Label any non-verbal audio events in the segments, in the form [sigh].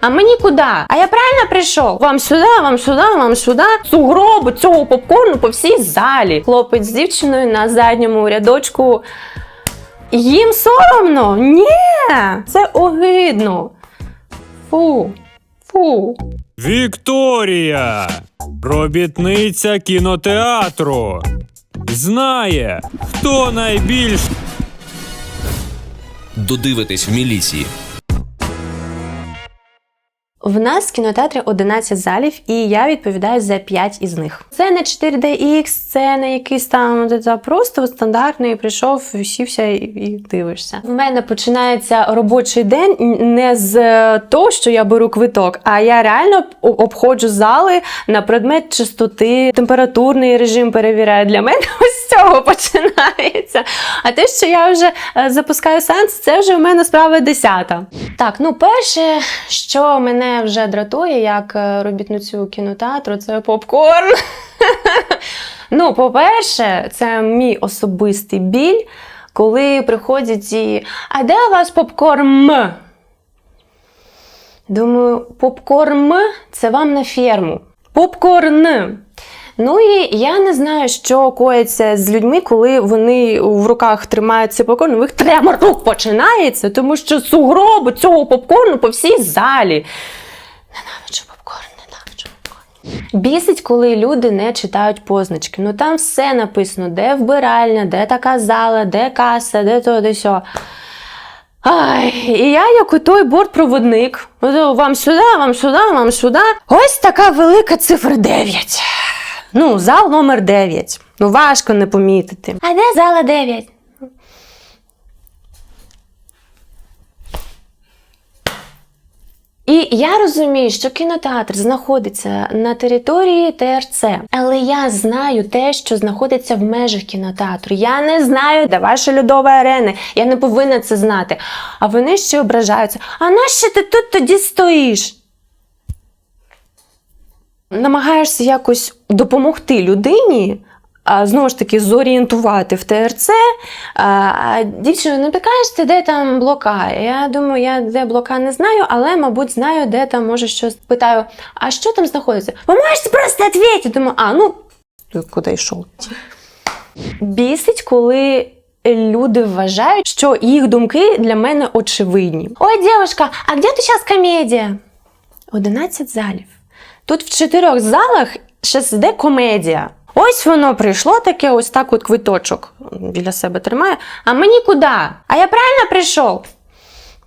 А мені куди? А я правильно прийшов? Вам сюди, вам сюди, вам сюди. Сугроби цього попкорну по всій залі. Хлопець з дівчиною на задньому рядочку. Їм соромно? Ні, це огидно. Фу, фу. Вікторія, робітниця кінотеатру, знає, хто найбільш Додивитись в міліції. В нас в кінотеатрі 11 залів, і я відповідаю за 5 із них. Це не 4DX, це не якийсь там це просто стандартний прийшов, сівся і, і дивишся. У мене починається робочий день не з того, що я беру квиток, а я реально обходжу зали на предмет чистоти, температурний режим перевіряю. Для мене [laughs] ось цього починається. А те, що я вже е, запускаю сеанс, це вже в мене справа десята. Так, ну перше, що мене вже дратує, як е, робітницю кінотеатру, це попкорн. [laughs] Ну, по-перше, це мій особистий біль, коли приходять і. А де у вас попкорн? Думаю, попкорн це вам на ферму. Попкорн. Ну і я не знаю, що коїться з людьми, коли вони в руках тримають цей попкорн, у них тремор рук починається, тому що сугроби цього попкорну по всій залі. Ненавиджу попкорн, ненавиджу попкорн. Бісить, коли люди не читають позначки. Ну там все написано, де вбиральня, де така зала, де каса, де то, де сьо. Ай, і я, як у той бортпроводник, вам сюди, вам сюди, вам сюди. Ось така велика цифра 9. Ну, зал номер 9. Ну, важко не помітити. А де зала 9? І я розумію, що кінотеатр знаходиться на території ТРЦ, але я знаю те, що знаходиться в межах кінотеатру. Я не знаю, де ваша льодова арена. Я не повинна це знати. А вони ще ображаються. А нащо ти тут тоді стоїш? намагаєшся якось допомогти людині. Знову ж таки, зорієнтувати в ТРЦ, а, дівчина, не пікаєшся, де там блока? Я думаю, я де блока не знаю, але, мабуть, знаю, де там може щось. Питаю, а що там знаходиться? Ви можете просто відповідати. Думаю, а, ну, куди йшов? Бісить, коли люди вважають, що їх думки для мене очевидні. Ой, дівчинка, а де ти зараз комедія? 11 залів. Тут в чотирьох залах ще іде комедія. Ось воно прийшло таке, ось так от квиточок біля себе тримає. А мені куди? А я правильно прийшов?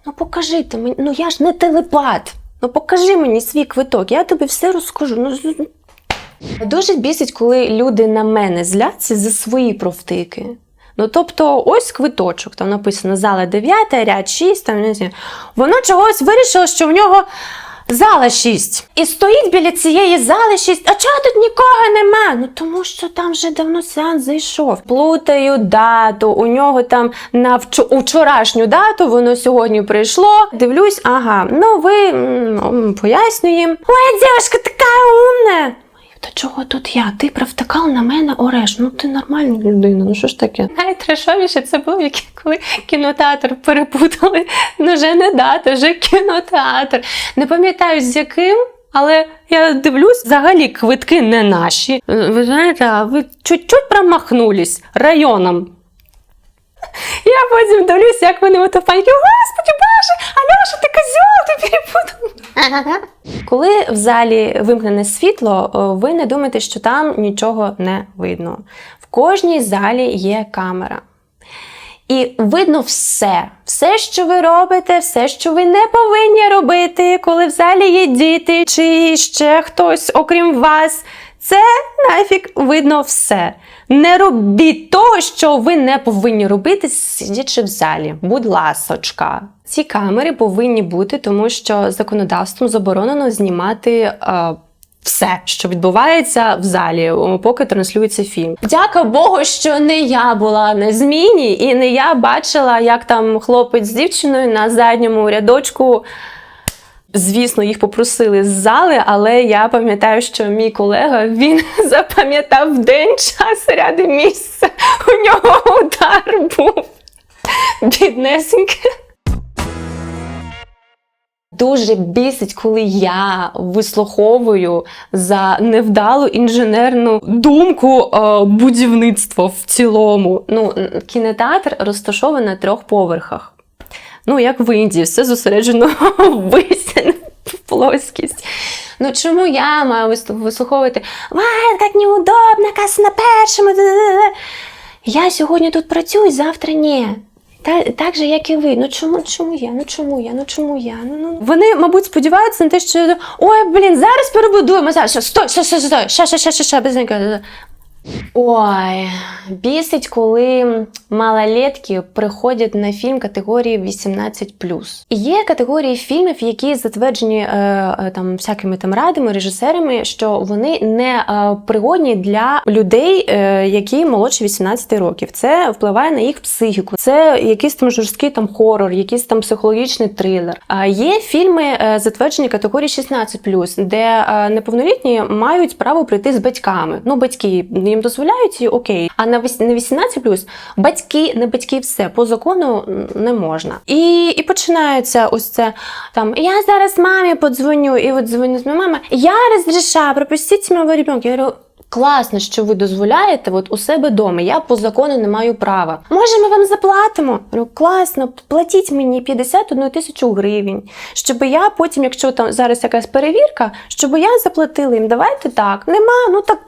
Ну покажи ти мені, ну я ж не телепат. Ну покажи мені свій квиток, я тобі все розкажу. Ну, Дуже бісить, коли люди на мене зляться за свої провтики. Ну, тобто, ось квиточок, там написано зала 9, ряд 6, там. Воно чогось вирішило, що в нього зала 6. І стоїть біля цієї зали 6. А чого тут нікого нема? Ну тому що там вже давно сеанс зайшов. Плутаю дату. У нього там на вчорашню дату, воно сьогодні прийшло. Дивлюсь, ага, ну ви пояснюємо. Ой, дівчинка така умна. Та чого тут я? Ти провтикав на мене ореш. Ну ти нормальна людина, ну що ж таке? Найтрешовіше це було, як коли кінотеатр перепутали. Ну вже не дата, вже кінотеатр. Не пам'ятаю з яким. Але я дивлюсь, взагалі квитки не наші. Е, Ви знаєте, ви чуть-чуть промахнулись районом. Я потім дивлюсь, як вони ото паніки. Господи Боже, Альоша, ти козьол, ти перепутав. Коли в залі вимкнене світло, ви не думаєте, що там нічого не видно. В кожній залі є камера. І видно все, все, що ви робите, все, що ви не повинні робити, коли в залі є діти чи ще хтось, окрім вас. Це нафіг видно все. Не робіть того, що ви не повинні робити, сидячи в залі. Будь ласочка. Ці камери повинні бути, тому що законодавством заборонено знімати. е, все, що відбувається в залі, поки транслюється фільм. Дяка Богу, що не я була на зміні, і не я бачила, як там хлопець з дівчиною на задньому рядочку. Звісно, їх попросили з зали, але я пам'ятаю, що мій колега він [laughs] запам'ятав день, час, ряди місце. У нього удар був. Біднесеньке. дуже бісить, коли я вислуховую за невдалу інженерну думку е, будівництво в цілому. Ну, кінотеатр розташований на трьох поверхах. Ну, як в Індії, все зосереджено [laughs] висін в плоскість. Ну чому я маю вислуховувати Вай, як неудобно, каса на першому. Я сьогодні тут працюю, завтра ні. Та, так же, як і ви. Ну чому, чому я? Ну чому я? Ну чому я? Ну, ну. Вони, мабуть, сподіваються на те, що ой, блін, зараз перебудуємо. Зараз, стой, стой, стой, стой, ща, ща, ща, ща, ща, быстренько. Ой, бісить, коли малолетки приходять на фільм категорії 18+. І Є категорії фільмів, які затверджені е, е, там всякими там радами, режисерами, що вони не е, пригодні для людей, е, які молодше 18 років. Це впливає на їх психіку. Це якийсь там жорсткий там хорор, якийсь там психологічний трилер. А є фільми, е, затверджені категорії 16+, де е, неповнолітні мають право прийти з батьками. Ну, батьки їм дозволяють і окей. А на віс- на 18+, батьки, не батьки, все по закону не можна. І, і починається ось це там. Я зараз мамі подзвоню, і от дзвоню з мамою. Я розрішаю, пропустіть мого ребенка. Я говорю, Класно, що ви дозволяєте от у себе вдома. Я по закону не маю права. Може, ми вам заплатимо? Говорю, класно, платіть мені 51 тисячу гривень, щоб я потім, якщо там зараз якась перевірка, щоб я заплатила їм. Давайте так. Нема, ну так.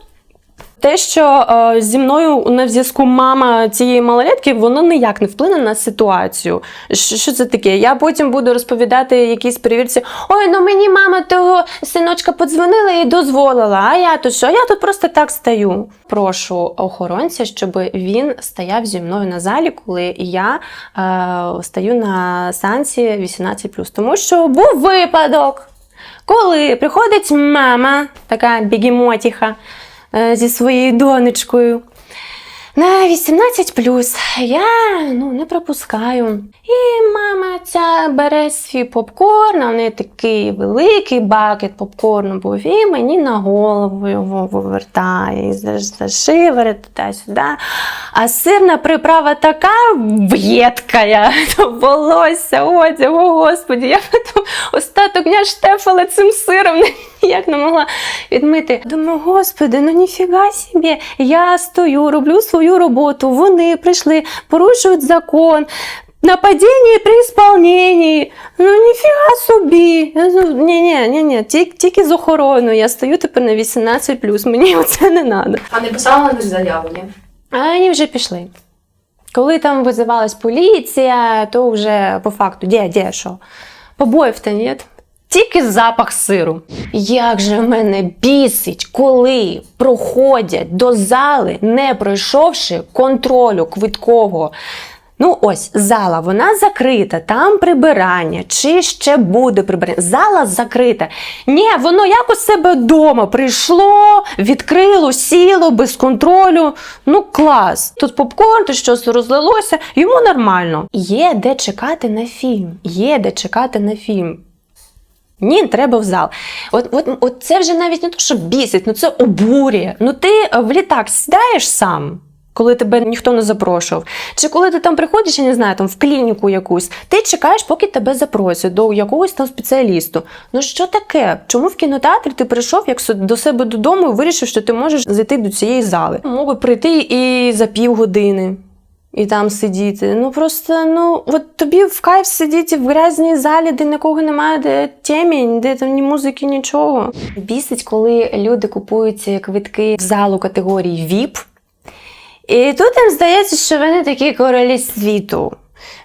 Те, що е, зі мною на зв'язку мама цієї малолетки, воно ніяк не вплине на ситуацію. Що, що це таке? Я потім буду розповідати якійсь перевірці: ой, ну мені мама того синочка подзвонила і дозволила. А я тут що? Я тут просто так стою. Прошу охоронця, щоб він стояв зі мною на залі, коли я е, стою на сеансі 18+. Тому що був випадок, коли приходить мама, така бігемотіха, е, зі своєю донечкою. На 18 я ну, не пропускаю. І мама ця бере свій попкорн, а в неї такий великий бакет попкорну був, і мені на голову його вивертає, і за, за шиворот туди-сюди. А сирна приправа така в'єдкая, то [laughs] волосся, одяг, о господі, я [laughs] потім остаток дня штефала цим сиром, [laughs] ніяк не могла відмити. Думаю, господи, ну ніфіга собі, я стою, роблю свою роботу, вони прийшли, порушують закон. Нападіння при ісполненні. Ну ніфіга собі. Ні, ні, ні, ні, тільки, тільки з охороною. Я стою тепер на 18 мені оце не треба. А не писала на них заяву, ні? А вони вже пішли. Коли там визивалась поліція, то вже по факту, де, де, що? Побоїв-то нет. Тільки запах сиру. Як же мене бісить, коли проходять до зали, не пройшовши контролю квиткового. Ну, ось зала, вона закрита, там прибирання, чи ще буде прибирання. Зала закрита. Ні, воно як у себе вдома прийшло, відкрило, сіло без контролю. Ну, клас. Тут попкорн, тут щось розлилося, йому нормально. Є де чекати на фільм. Є де чекати на фільм. Ні, треба в зал. От, от, от це вже навіть не то, що бісить, ну це обурює. Ну ти е, в літак сідаєш сам, коли тебе ніхто не запрошував. Чи коли ти там приходиш, я не знаю, там в клініку якусь, ти чекаєш, поки тебе запросять до якогось там спеціалісту. Ну що таке? Чому в кінотеатрі ти прийшов як до себе додому і вирішив, що ти можеш зайти до цієї зали? Би прийти і за півгодини і там сидіти. Ну просто ну от тобі в кайф сидіти в грязній залі, де нікого немає, де темінь, де там ні музики, нічого. Бісить, коли люди купують квитки в залу категорії VIP. І тут їм здається, що вони такі королі світу.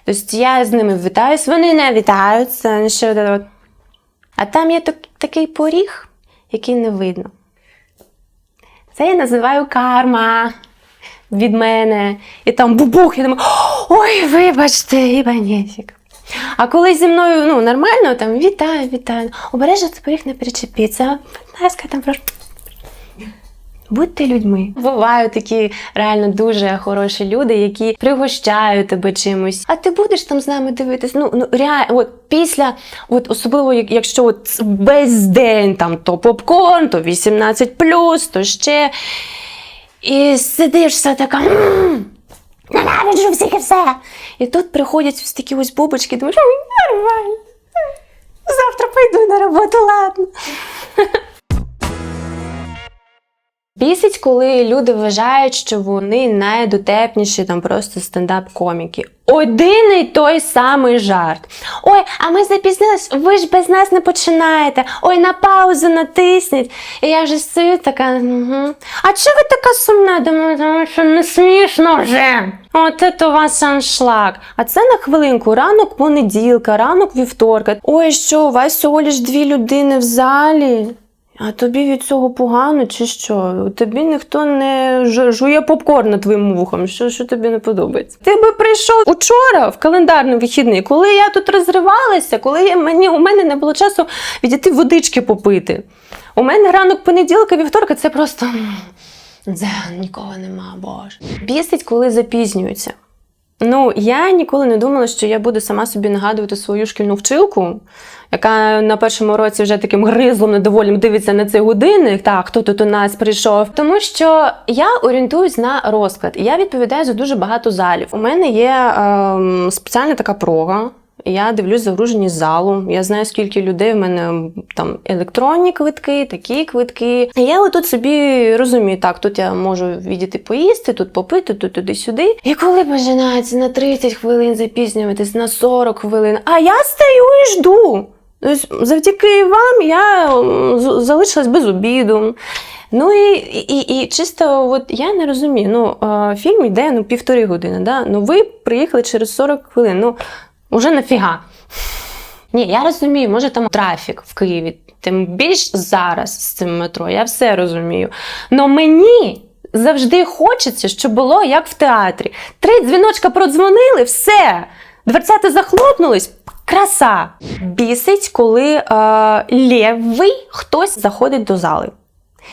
Тобто я з ними вітаюсь, вони не вітаються. от. А там є так- такий поріг, який не видно. Це я називаю карма від мене. І там бубух, я думаю, ой, вибачте, ібанєтік. А коли зі мною ну, нормально, там вітаю, вітаю. Обережно це поріг не перечепіться. Будь ласка, там прошу. Будьте людьми. Бувають такі реально дуже хороші люди, які пригощають тебе чимось. А ти будеш там з нами дивитись? Ну, ну реально, от після, от особливо, якщо от весь день там то попкорн, то 18 то ще. І сидиш все така. Ненавиджу всіх і все. І тут приходять ось такі ось бубочки, думаєш, «Ой, нормально. Завтра пойду на роботу, ладно. Бісить, коли люди вважають, що вони найдотепніші там просто стендап-коміки. Один і той самий жарт. Ой, а ми запізнились, ви ж без нас не починаєте. Ой, на паузу натисніть. І я вже стою така. Угу. А чого ви така сумна? Думаю, тому що не смішно вже. От це у вас аншлаг. А це на хвилинку, ранок понеділка, ранок вівторка. Ой, що, у вас всього лиш дві людини в залі. А тобі від цього погано чи що? Тобі ніхто не жу- жує попкорн твоїм вухом. Що, що тобі не подобається? Ти би прийшов учора в календарний вихідний, коли я тут розривалася, коли мені, у мене не було часу відійти водички попити. У мене ранок понеділка, вівторка це просто. Це нікого нема, боже. Бісить, коли запізнюються. Ну, я ніколи не думала, що я буду сама собі нагадувати свою шкільну вчилку, яка на першому році вже таким гризлом недоволім дивиться на цей годинник. Так, хто тут у нас прийшов? Тому що я орієнтуюсь на розклад, і я відповідаю за дуже багато залів. У мене є е, спеціальна така прога. Я дивлюсь загруженість залу. Я знаю, скільки людей в мене там електронні квитки, такі квитки. Я отут собі розумію, так, тут я можу відійти поїсти, тут попити, тут туди-сюди. І коли починається на 30 хвилин запізнюватись, на 40 хвилин, а я стою і жду. Тобто, завдяки вам я залишилась без обіду. Ну і, і, і чисто, от я не розумію. Ну, фільм йде ну, півтори години. Да? Ну, ви приїхали через 40 хвилин. Ну, уже нафіга. Ні, я розумію, може там трафік в Києві, тим більш зараз з цим метро, я все розумію. Но мені завжди хочеться, щоб було як в театрі. Три дзвіночка продзвонили, все. Дверцята захлопнулись. Краса! Бісить, коли е, лєвий хтось заходить до зали.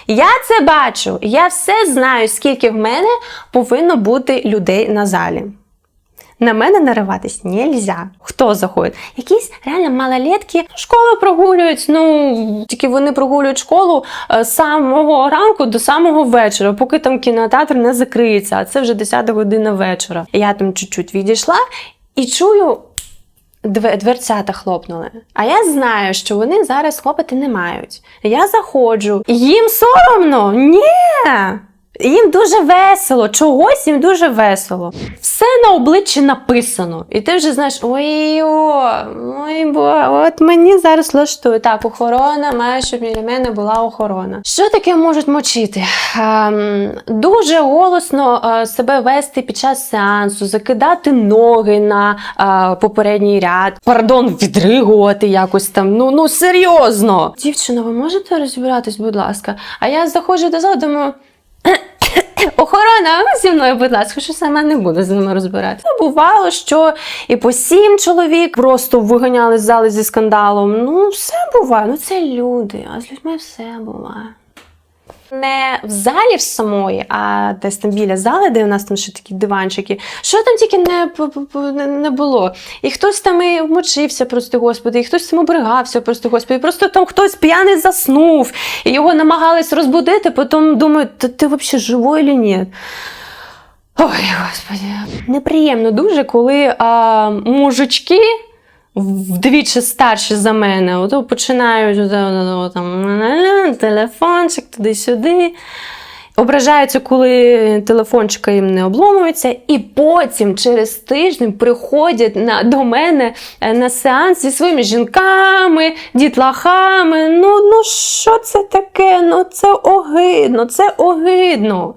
Я це бачу, я все знаю, скільки в мене повинно бути людей на залі. На мене нариватись нельзя. Хто заходить? Якісь реально малолетки школу прогулюють. Ну тільки вони прогулюють школу е, з самого ранку до самого вечора, поки там кінотеатр не закриється. А це вже 10 година вечора. Я там чуть-чуть відійшла і чую. Две- Дверцята хлопнули. А я знаю, що вони зараз хлопати не мають. Я заходжу. Їм соромно? Ні. Їм дуже весело, чогось їм дуже весело. Все на обличчі написано. І ти вже знаєш, ой, бо, от мені зараз влаштує. Так, охорона має, щоб біля мене була охорона. Що таке можуть мочити? Ем, дуже голосно е, себе вести під час сеансу, закидати ноги на е, попередній ряд, пардон, відригувати якось там. Ну, ну серйозно. Дівчина, ви можете розібратись, будь ласка? А я заходжу до залу, думаю. Охорона, а зі мною, будь ласка, що саме не буду з ними розбиратися. Бувало, що і по сім чоловік просто виганяли з зали зі скандалом. Ну, все буває, ну це люди, а з людьми все буває. Не в залі в самої, а десь там біля зали, де у нас там ще такі диванчики. Що там тільки не, не- було. І хтось там і вмочився, прости господи, і хтось там обригався, прости господи. Просто там хтось п'яний заснув, і його намагались розбудити, потім думають, та ти взагалі живий чи ні? Ой, господи. Неприємно дуже, коли а, мужички вдвічі старші за мене, ото починають там телефончик туди-сюди. Ображаються, коли телефончика їм не обломується, і потім через тиждень приходять на, до мене е, на сеанс зі своїми жінками, дітлахами. Ну, ну що це таке? Ну це огидно, це огидно.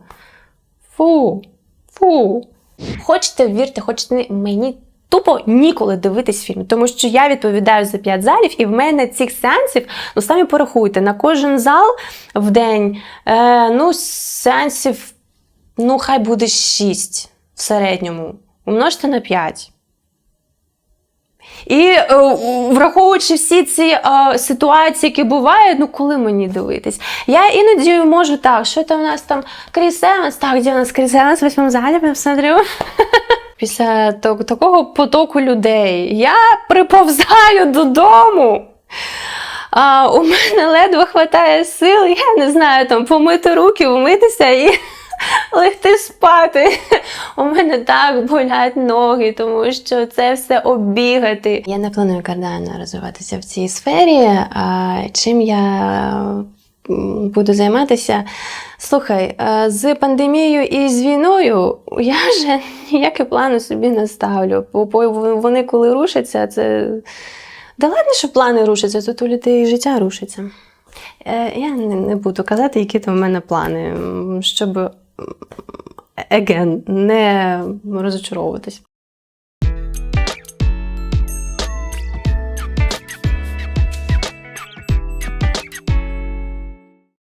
Фу, фу. Хочете вірте, хочете ні, мені тупо ніколи дивитись фільм, тому що я відповідаю за 5 залів, і в мене цих сеансів, ну самі порахуйте, на кожен зал в день, е, ну, сеансів, ну, хай буде 6 в середньому. Умножте на 5. І е, враховуючи всі ці е, ситуації, які бувають, ну коли мені дивитись? Я іноді можу так, що там у нас там Кріс Еванс, так, де у нас Кріс Еванс в восьмому залі, я посмотрю. Після такого потоку людей я приповзаю додому. А, у мене ледве хватає сил, я не знаю, там помити руки, вмитися і [laughs] легти спати. У мене так болять ноги, тому що це все оббігати. Я не планую кардинально розвиватися в цій сфері. А чим я буду займатися? Слухай, е, з пандемією і з війною я вже ніякі плани собі не ставлю. Бо вони коли рушаться, це. Да ладно, що плани рушаться, тут у людей життя рушиться. Е, Я не, буду казати, які там в мене плани, щоб again, не розочаровуватись.